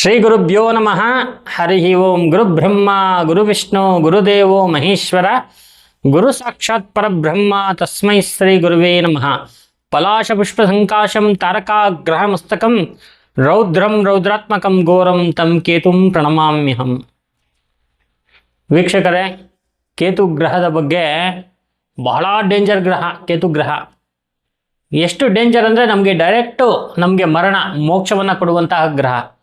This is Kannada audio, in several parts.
ಶ್ರೀ ಗುರುಭ್ಯೋ ನಮಃ. ಹರಿ ಓಂ ಗುರುಬ್ರಹ್ಮ ಗುರುವಿಷ್ಣು ಗುರುದೇವೋ ಮಹೇಶ್ವರ. ಗುರು ಸಾಕ್ಷಾತ್ ಪರಬ್ರಹ್ಮ, ತಸ್ಮೈ ಶ್ರೀ ಗುರುವೇ ನಮಃ. ಪಲಾಶಪುಷ್ಪ ಸಂಕಾಶಂ ತಾರಕಾಗ್ರಹಮಸ್ತಕಂ, ರೌದ್ರಂ ರೌದ್ರಾತ್ಮಕಂ ಘೋರಂ ತಂ ಕೇತುಂ ಪ್ರಣಮಾಮ್ಯಹಂ. ವೀಕ್ಷಕರೇ, ಕೇತು ಗ್ರಹದ ಬಗ್ಗೆ ಬಹಳ ಡೇಂಜರ್ ಗ್ರಹ, ಕೇತು ಗ್ರಹ. ಎಷ್ಟು ಡೇಂಜರ್ ಅಂದರೆ ನಮಗೆ ಡೈರೆಕ್ಟು ನಮಗೆ ಮರಣ, ಮೋಕ್ಷವನ್ನು ಕೊಡುವಂತಹ ಗ್ರಹ.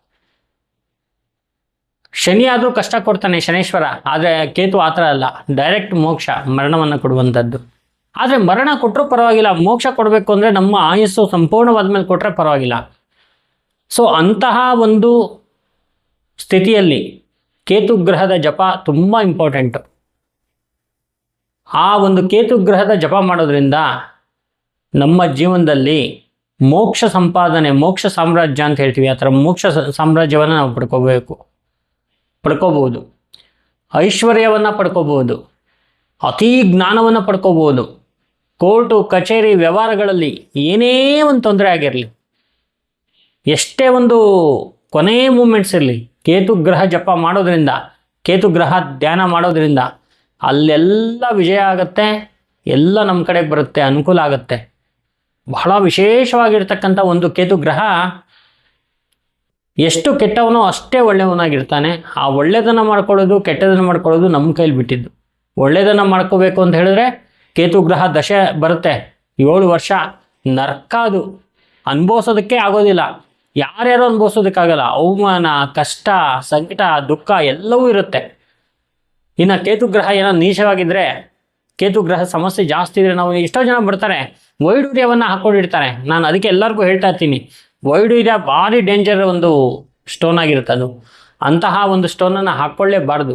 ಶನಿ ಆದರೂ ಕಷ್ಟ ಕೊಡ್ತಾನೆ ಶನೇಶ್ವರ, ಆದರೆ ಕೇತು ಆ ಥರ ಅಲ್ಲ. ಡೈರೆಕ್ಟ್ ಮೋಕ್ಷ, ಮರಣವನ್ನು ಕೊಡುವಂಥದ್ದು. ಆದರೆ ಮರಣ ಕೊಟ್ಟರೂ ಪರವಾಗಿಲ್ಲ, ಮೋಕ್ಷ ಕೊಡಬೇಕು ಅಂದರೆ ನಮ್ಮ ಆಯಸ್ಸು ಸಂಪೂರ್ಣವಾದ ಮೇಲೆ ಕೊಟ್ಟರೆ ಪರವಾಗಿಲ್ಲ. ಸೊ ಅಂತಹ ಒಂದು ಸ್ಥಿತಿಯಲ್ಲಿ ಕೇತು ಗ್ರಹದ ಜಪ ತುಂಬ ಇಂಪಾರ್ಟೆಂಟು ಆ ಒಂದು ಕೇತು ಗ್ರಹದ ಜಪ ಮಾಡೋದ್ರಿಂದ ನಮ್ಮ ಜೀವನದಲ್ಲಿ ಮೋಕ್ಷ ಸಂಪಾದನೆ, ಮೋಕ್ಷ ಸಾಮ್ರಾಜ್ಯ ಅಂತ ಹೇಳ್ತೀವಿ, ಆ ಥರ ಮೋಕ್ಷ ಸಾಮ್ರಾಜ್ಯವನ್ನು ನಾವು ಪಡ್ಕೋಬೇಕು. ಪಡ್ಕೋಬಹುದು. ಐಶ್ವರ್ಯವನ್ನು ಪಡ್ಕೋಬೋದು ಅತೀ ಜ್ಞಾನವನ್ನು ಪಡ್ಕೋಬೋದು ಕೋರ್ಟು, ಕಚೇರಿ, ವ್ಯವಹಾರಗಳಲ್ಲಿ ಏನೇ ಒಂದು ತೊಂದರೆ ಆಗಿರಲಿ, ಎಷ್ಟೇ ಒಂದು ಕೊನೆ ಮೂಮೆಂಟ್ಸ್ ಇರಲಿ, ಕೇತು ಗ್ರಹ ಜಪ ಮಾಡೋದರಿಂದ, ಕೇತು ಗ್ರಹ ಧ್ಯಾನ ಮಾಡೋದರಿಂದ, ಅಲ್ಲೆಲ್ಲ ವಿಜಯ ಆಗುತ್ತೆ, ಎಲ್ಲ ನಮ್ಮ ಕಡೆಗೆ ಬರುತ್ತೆ, ಅನುಕೂಲ ಆಗುತ್ತೆ. ಬಹಳ ವಿಶೇಷವಾಗಿರ್ತಕ್ಕಂಥ ಒಂದು ಕೇತು ಗ್ರಹ ಎಷ್ಟು ಕೆಟ್ಟವನೋ ಅಷ್ಟೇ ಒಳ್ಳೆಯವನಾಗಿರ್ತಾನೆ. ಆ ಒಳ್ಳೆಯದನ್ನು ಮಾಡ್ಕೊಳ್ಳೋದು, ಕೆಟ್ಟದನ್ನು ಮಾಡ್ಕೊಳ್ಳೋದು ನಮ್ಮ ಕೈಲಿ ಬಿಟ್ಟಿದ್ದು. ಒಳ್ಳೆಯದನ್ನು ಮಾಡ್ಕೋಬೇಕು ಅಂತ ಹೇಳಿದ್ರೆ ಕೇತು ಗ್ರಹ ದಶೆ ಬರುತ್ತೆ. ಏಳು ವರ್ಷ ನರ್ಕ ಅದು. ಅನುಭವಿಸೋದಕ್ಕೆ ಆಗೋದಿಲ್ಲ. ಯಾರ್ಯಾರು ಅನುಭವಿಸೋದಕ್ಕಾಗಲ್ಲ. ಅವಮಾನ, ಕಷ್ಟ, ಸಂಕಟ, ದುಃಖ ಎಲ್ಲವೂ ಇರುತ್ತೆ. ಇನ್ನು ಕೇತು ಗ್ರಹ ಏನೋ ಕೇತು ಗ್ರಹ ಸಮಸ್ಯೆ ಜಾಸ್ತಿ ಇದ್ರೆ ನಾವು ಎಷ್ಟೋ ಜನ ಬರ್ತಾರೆ ವೈಡೂರ್ಯವನ್ನು ಹಾಕ್ಕೊಂಡಿರ್ತಾರೆ ನಾನು ಅದಕ್ಕೆ ಎಲ್ಲರಿಗೂ ಹೇಳ್ತಾ ಇರ್ತೀನಿ. ವೈಡೂರ್ಯ ಭಾರಿ ಡೇಂಜರ್ ಒಂದು ಸ್ಟೋನ್ ಆಗಿರುತ್ತೆ ಅದು. ಅಂತಹ ಒಂದು ಸ್ಟೋನನ್ನು ಹಾಕ್ಕೊಳ್ಳೇಬಾರ್ದು.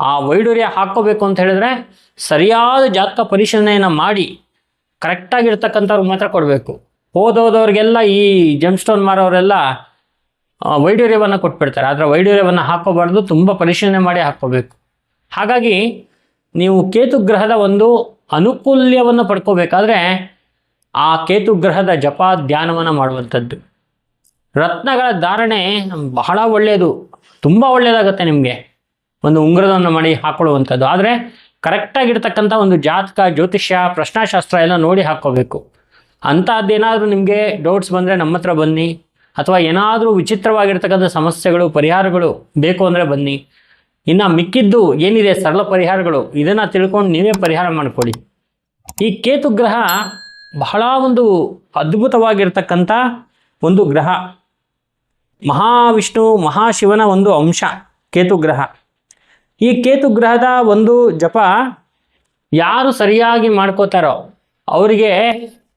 ಆ ವೈಡೂರ್ಯ ಹಾಕ್ಕೋಬೇಕು ಅಂತ ಹೇಳಿದ್ರೆ ಸರಿಯಾದ ಜಾತಕ ಪರಿಶೀಲನೆಯನ್ನು ಮಾಡಿ ಕರೆಕ್ಟಾಗಿರ್ತಕ್ಕಂಥವ್ರಿಗೆ ಮಾತ್ರ ಕೊಡಬೇಕು. ಹೋದೋದವ್ರಿಗೆಲ್ಲ ಈ ಜಮ್ ಸ್ಟೋನ್ ಮಾರೋರೆಲ್ಲ ವೈಡೂರ್ಯವನ್ನು ಕೊಟ್ಬಿಡ್ತಾರೆ. ಆದರೆ ವೈಡೂರ್ಯವನ್ನು ಹಾಕೋಬಾರ್ದು ತುಂಬ ಪರಿಶೀಲನೆ ಮಾಡಿ ಹಾಕ್ಕೋಬೇಕು. ಹಾಗಾಗಿ ನೀವು ಕೇತು ಗ್ರಹದ ಒಂದು ಅನುಕೂಲ್ಯವನ್ನು ಪಡ್ಕೋಬೇಕಾದ್ರೆ ಆ ಕೇತು ಗ್ರಹದ ಜಪ ಧ್ಯಾನವನ್ನು ಮಾಡುವಂಥದ್ದು. ರತ್ನಗಳ ಧಾರಣೆ ಬಹಳ ಒಳ್ಳೆಯದು. ತುಂಬ ಒಳ್ಳೆಯದಾಗುತ್ತೆ ನಿಮಗೆ. ಒಂದು ಉಂಗುರವನ್ನು ಮಾಡಿ ಹಾಕೊಳ್ಳುವಂಥದ್ದು. ಆದರೆ ಕರೆಕ್ಟಾಗಿರ್ತಕ್ಕಂಥ ಒಂದು ಜಾತಕ, ಜ್ಯೋತಿಷ್ಯ, ಪ್ರಶ್ನಾಶಾಸ್ತ್ರ ಎಲ್ಲ ನೋಡಿ ಹಾಕ್ಕೋಬೇಕು. ಅಂಥದ್ದೇನಾದರೂ ನಿಮಗೆ ಡೌಟ್ಸ್ ಬಂದರೆ ನಮ್ಮ ಹತ್ರ ಬನ್ನಿ. ಅಥವಾ ಏನಾದರೂ ವಿಚಿತ್ರವಾಗಿರ್ತಕ್ಕಂಥ ಸಮಸ್ಯೆಗಳು, ಪರಿಹಾರಗಳು ಬೇಕು ಅಂದರೆ ಬನ್ನಿ. ಇನ್ನು ಮಿಕ್ಕಿದ್ದು ಏನಿದೆ? ಸರಳ ಪರಿಹಾರಗಳು. ಇದನ್ನು ತಿಳ್ಕೊಂಡು ನೀವೇ ಪರಿಹಾರ ಮಾಡಿಕೊಡಿ ಈ ಕೇತು ಗ್ರಹ ಬಹಳ ಒಂದು ಅದ್ಭುತವಾಗಿರ್ತಕ್ಕಂಥ ಒಂದು ಗ್ರಹ. ಮಹಾವಿಷ್ಣು, ಮಹಾಶಿವನ ಒಂದು ಅಂಶ ಕೇತು ಗ್ರಹ ಈ ಕೇತು ಗ್ರಹದ ಒಂದು ಜಪ ಯಾರು ಸರಿಯಾಗಿ ಮಾಡ್ಕೋತಾರೋ ಅವರಿಗೆ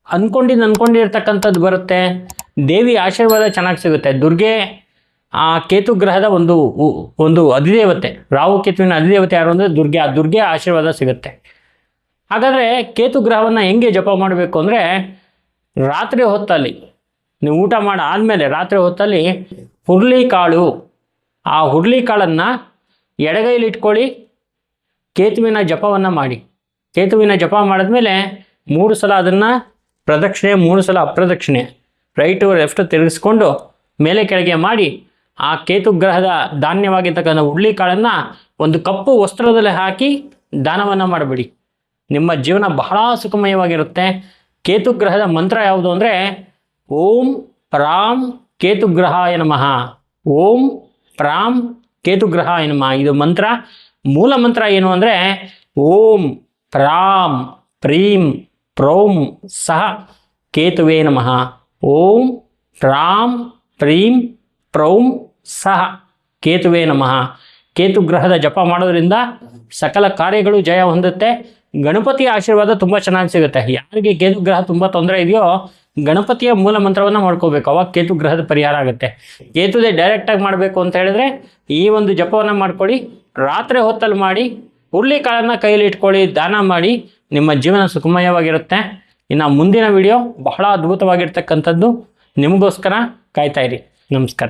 ಅಂದ್ಕೊಂಡಿದ್ದು ಅಂದ್ಕೊಂಡಿರ್ತಕ್ಕಂಥದ್ದು ಬರುತ್ತೆ. ದೇವಿ ಆಶೀರ್ವಾದ ಚೆನ್ನಾಗಿ ಸಿಗುತ್ತೆ. ದುರ್ಗೆ ಆ ಕೇತು ಗ್ರಹದ ಒಂದು ಒಂದು ಅಧಿದೇವತೆ, ರಾಹು ಕೇತುವಿನ ಅಧಿದೇವತೆ ಯಾರು ಅಂದರೆ ದುರ್ಗೆ. ಆ ದುರ್ಗೆ ಆಶೀರ್ವಾದ ಸಿಗುತ್ತೆ. ಹಾಗಾದರೆ ಕೇತು ಗ್ರಹವನ್ನು ಹೆಂಗೆ ಜಪ ಮಾಡಬೇಕು ಅಂದರೆ ರಾತ್ರಿ ಹೊತ್ತಲ್ಲಿ, ನೀವು ಊಟ ಮಾಡಿ ಆದಮೇಲೆ ರಾತ್ರಿ ಹೊತ್ತಲ್ಲಿ ಹುರುಳಿಕಾಳು ಆ ಹುರುಳಿಕಾಳನ್ನು ಎಡಗೈಲಿ ಇಟ್ಕೊಳ್ಳಿ, ಕೇತುವಿನ ಜಪವನ್ನು ಮಾಡಿ. ಕೇತುವಿನ ಜಪ ಮಾಡಿದ್ಮೇಲೆ ಮೂರು ಸಲ ಅದನ್ನು ಪ್ರದಕ್ಷಿಣೆ, ಮೂರು ಸಲ ಅಪ್ರದಕ್ಷಿಣೆ, ರೈಟು ಲೆಫ್ಟ್ ತಿರುಗಿಸ್ಕೊಂಡು ಮೇಲೆ ಕೆಳಗೆ ಮಾಡಿ, ಆ ಕೇತು ಗ್ರಹದ ಧಾನ್ಯವಾಗಿರ್ತಕ್ಕಂಥ ಹುರುಳಿಕಾಳನ್ನು ಒಂದು ಕಪ್ಪು ವಸ್ತ್ರದಲ್ಲಿ ಹಾಕಿ ದಾನವನ್ನು ಮಾಡಬೇಡಿ. ನಿಮ್ಮ ಜೀವನ ಬಹಳ ಸುಖಮಯವಾಗಿರುತ್ತೆ. ಕೇತುಗ್ರಹದ ಮಂತ್ರ ಯಾವುದು ಅಂದರೆ, ಓಂ ಪ್ರಾಂ ಕೇತುಗ್ರಹಾಯ ನಮಃ. ಓಂ ಪ್ರಾಂ ಕೇತುಗ್ರಹಾಯ ನಮಃ. ಇದು ಮಂತ್ರ. ಮೂಲ ಮಂತ್ರ ಏನು ಅಂದರೆ, ಓಂ ಪ್ರಾಂ ಪ್ರೀಂ ಪ್ರೋಂ ಸಹ ಕೇತುವೇ ನಮಃ. ಓಂ ಪ್ರಾಂ ಪ್ರೀಂ ಪ್ರೌಂ ಸಹ ಕೇತುವೇ ನಮಃ. ಕೇತು ಗ್ರಹದ ಜಪ ಮಾಡೋದ್ರಿಂದ ಸಕಲ ಕಾರ್ಯಗಳು ಜಯ ಹೊಂದುತ್ತೆ. ಗಣಪತಿಯ ಆಶೀರ್ವಾದ ತುಂಬ ಚೆನ್ನಾಗಿ ಸಿಗುತ್ತೆ. ಯಾರಿಗೆ ಕೇತು ಗ್ರಹ ತುಂಬ ತೊಂದರೆ ಇದೆಯೋ, ಗಣಪತಿಯ ಮೂಲ ಮಂತ್ರವನ್ನು ಮಾಡ್ಕೋಬೇಕು. ಅವಾಗ ಕೇತು ಗ್ರಹದ ಪರಿಹಾರ ಆಗುತ್ತೆ. ಕೇತುದೇ ಡೈರೆಕ್ಟಾಗಿ ಮಾಡಬೇಕು ಅಂತ ಹೇಳಿದ್ರೆ, ಈ ಒಂದು ಜಪವನ್ನು ಮಾಡ್ಕೊಳ್ಳಿ, ರಾತ್ರಿ ಹೊತ್ತಲ್ಲಿ ಮಾಡಿ, ಹುರುಳಿಕಾಳನ್ನು ಕೈಯಲ್ಲಿ ಇಟ್ಕೊಳ್ಳಿ, ದಾನ ಮಾಡಿ, ನಿಮ್ಮ ಜೀವನ ಸುಖಮಯವಾಗಿರುತ್ತೆ. ಇನ್ನು ಮುಂದಿನ ವಿಡಿಯೋ ಬಹಳ ಅದ್ಭುತವಾಗಿರ್ತಕ್ಕಂಥದ್ದು. ನಿಮಗೋಸ್ಕರ ಕಾಯ್ತಾ ಇರಿ. ನಮಸ್ಕಾರ.